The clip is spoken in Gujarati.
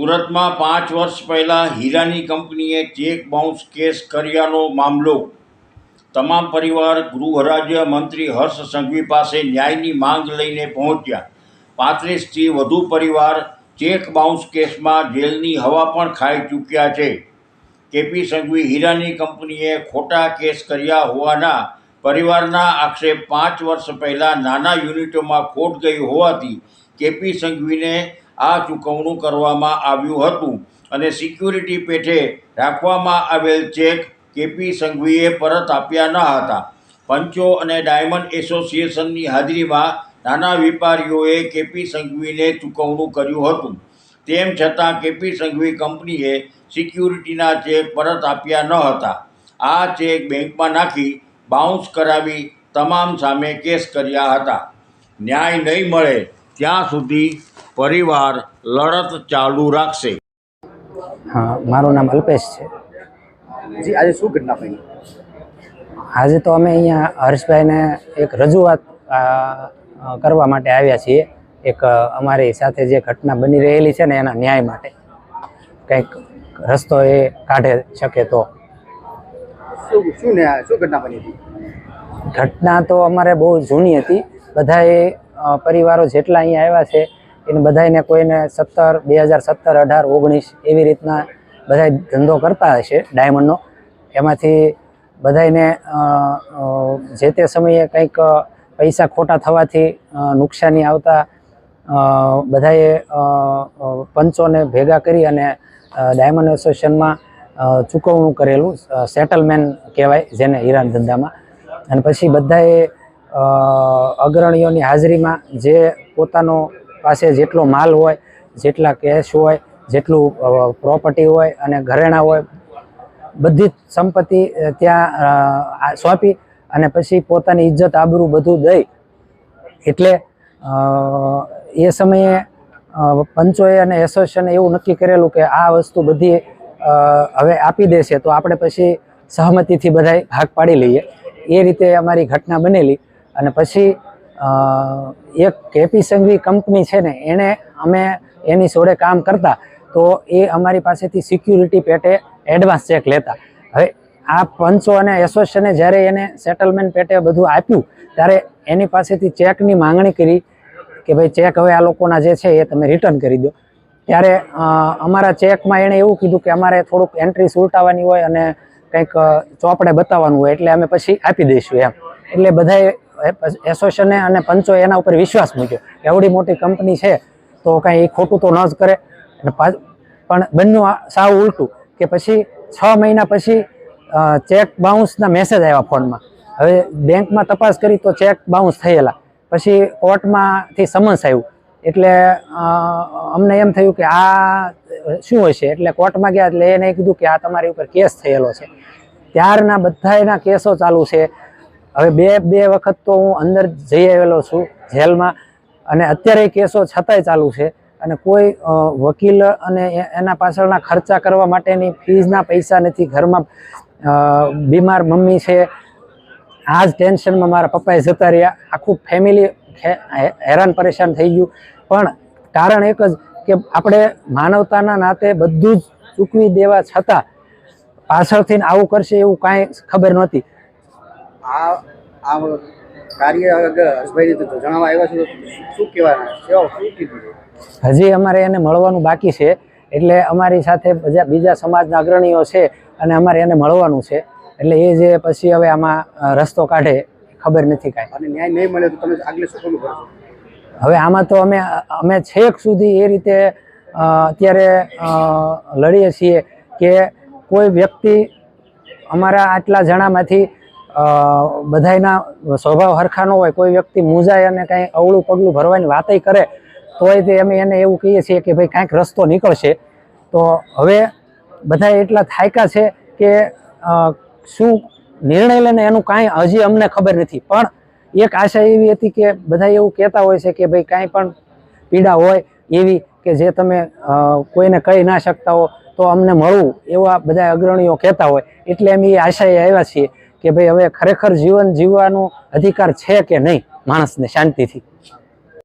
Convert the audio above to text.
સુરતમાં પાંચ વર્ષ પહેલાં હીરાની કંપનીએ ચેક બાઉન્સ કેસ કર્યાનો મામલો. તમામ પરિવાર, ગૃહ રાજ્ય મંત્રી હર્ષ સંઘવી પાસે ન્યાયની માંગ લઈને પહોંચ્યા. પાંત્રીસથી વધુ પરિવાર ચેક બાઉન્સ કેસમાં જેલની હવા પણ ખાઈ ચૂક્યા છે. કેપી સંઘવી હીરાની કંપનીએ ખોટા કેસ કર્યા હોવાના પરિવારના આક્ષેપ પાંચ વર્ષ પહેલાં નાના યુનિટોમાં ખોટ ગઈ હોવાથી કેપી સંઘવીને આ ચૂકવણું કરવામાં આવ્યું હતું અને સિક્યુરિટી પેઠે રાખવામાં આવેલ ચેક કેપી સંઘવીએ પરત આપ્યા ન હતા. પંચો અને ડાયમંડ એસોસિએશનની હાજરીમાં નાના વેપારીઓએ કેપી સંઘવીને ચૂકવણું કર્યું હતું. તેમ છતાં કેપી સંઘવી કંપનીએ સિક્યુરિટીના ચેક પરત આપ્યા ન હતા. આ ચેક બેંકમાં નાખી બાઉન્સ કરાવી તમામ સામે કેસ કર્યા હતા. ન્યાય નહીં મળે ત્યાં સુધી પરિવાર લડત ચાલુ રાખશે. હા મારું નામ અલ્પેશ છે. જી આજે શું ઘટના બની? આજે તો અમે અહીંયા હર્ષભાઈને એક રજૂઆત કરવા માટે આવ્યા છીએ. એક અમારી સાથે જે ઘટના બની રહેલી છે ને એના ન્યાય માટે. કંઈક રસ્તો એ કાઢે શકે તો. શું શું ને શું ઘટના બની હતી? ઘટના તો અમારે બહુ જૂની હતી. બધાએ પરિવારો જેટલા અહીંયા આવ્યા છે એને બધાને કોઈને સત્તર, બે હજાર સત્તર, અઢાર, ઓગણીસ એવી રીતના બધા ધંધો કરતા હશે, ડાયમંડનો. એમાંથી બધાને જે તે સમયે કંઈક પૈસા ખોટા થવાથી નુકસાની આવતા બધાએ પંચોને ભેગા કરી અને ડાયમંડ એસોસિએશનમાં ચૂકવણું કરેલું સેટલમેન્ટ કહેવાય જેને હીરાન ધંધામાં. અને પછી બધાએ અગ્રણીઓની હાજરીમાં જે પોતાનો પાસે જેટલો માલ હોય, જેટલા કેશ હોય, જેટલું પ્રોપર્ટી હોય અને ઘરેણાં હોય, બધી જ સંપત્તિ ત્યાં સોંપી અને પછી પોતાની ઇજ્જત, આબરૂ બધું દઈ. એટલે એ સમયે પંચોએ અને એસોસિએશને એવું નક્કી કરેલું કે આ વસ્તુ બધી હવે આપી દેશે તો આપણે પછી સહમતિથી બધાય ભાગ પાડી લઈએ. એ રીતે અમારી ઘટના બનેલી અને પછી એક કેપી સંઘવી કંપની છે ને એણે અમે એની જોડે કામ કરતા, તો એ અમારી પાસેથી સિક્યુરિટી પેટે એડવાન્સ ચેક લેતા. હવે આ પંચો અને એસોસિએશને જ્યારે એને સેટલમેન્ટ પેટે બધું આપ્યું, ત્યારે એની પાસેથી ચેકની માંગણી કરી કે ભાઈ ચેક હવે આ લોકોના જે છે એ તમે રિટર્ન કરી દો. ત્યારે અમારા ચેકમાં એણે એવું કીધું કે અમારે થોડુંક એન્ટ્રી સુલટાવવાની હોય અને કંઈક ચોપડે બતાવવાનું હોય એટલે અમે પછી આપી દઈશું એમ. એટલે બધાએ એસોસિએશને અને પંચો એના ઉપર વિશ્વાસ મૂક્યો એવડી મોટી કંપની છે તો કાંઈ એ ખોટું તો ન જ કરે. અને પણ બંને સાવ ઉલટું કે પછી છ મહિના પછી ચેક બાઉન્સના મેસેજ આવ્યા ફોનમાં. હવે બેંકમાં તપાસ કરી તો ચેક બાઉન્સ થયેલા. પછી કોર્ટમાંથી સમન્સ આવ્યું. એટલે અમને એમ થયું કે આ શું હશે? એટલે કોર્ટમાં ગયા એટલે એને કીધું કે આ તમારી ઉપર કેસ થયેલો છે. ત્યારના બધા એના કેસો ચાલુ છે. હવે બે બે વખત તો હું અંદર જઈ આવેલો છું જેલમાં અને અત્યારે કેસો છતાંય ચાલુ છે અને કોઈ વકીલ અને એના પાછળના ખર્ચા કરવા માટેની ફીઝના પૈસા નથી, ઘરમાં બીમાર મમ્મી છે, આ જ ટેન્શનમાં મારા પપ્પાએ જતા રહ્યા. આખું ફેમિલી હેરાન પરેશાન થઈ ગયું. પણ કારણ એક જ કે આપણે માનવતાના નાતે બધું જ ચૂકવી દેવા છતાં પાછળથી આવું કરશે એવું કાંઈ ખબર નહોતી. આ આ કાર્ય હર્ષભાઈ જણાવવા આવ્યા છે શું કહેવાના? શું કીધું? હજી અમારે એને મળવાનું બાકી છે એટલે અમારી સાથે બીજા બીજા સમાજના અગ્રણીઓ છે અને અમારે એને મળવાનું છે એટલે એ જે પછી હવે આમાં રસ્તો કાઢે ખબર નથી કાંઈ. અને ન્યાય નહીં મળે તો તમે આગળ શું કરશો હવે આમાં તો અમે અમે છેક સુધી એ રીતે અત્યારે લડીએ છીએ કે કોઈ વ્યક્તિ અમારા આટલા જણામાંથી અ, બધાયના સ્વભાવ હરખા ન હોય કોઈ વ્યક્તિ મૂંઝાય અને કાંઈ અવળું પગલું ભરવાની વાતય કરે તોય તે અમે એને એવું કહીએ છીએ કે ભાઈ કાંઈક રસ્તો નીકળશે. તો હવે બધા એટલા થાયકા છે કે શું નિર્ણય લઈને એનું કાંઈ હજી અમને ખબર નથી. પણ એક આશા એવી હતી કે બધા એવું કહેતા હોય છે કે ભાઈ કાંઈ પણ પીડા હોય એવી કે જે તમે કોઈને કહી ના શકતા હો તો અમને મળવું એવા બધા અગ્રણીઓ કહેતા હોય. એટલે અમે એ આશાએ આવ્યા છીએ. કે ભાઈ હવે ખરેખર જીવન જીવવાનો અધિકાર છે કે નહીં માણસને શાંતિથી?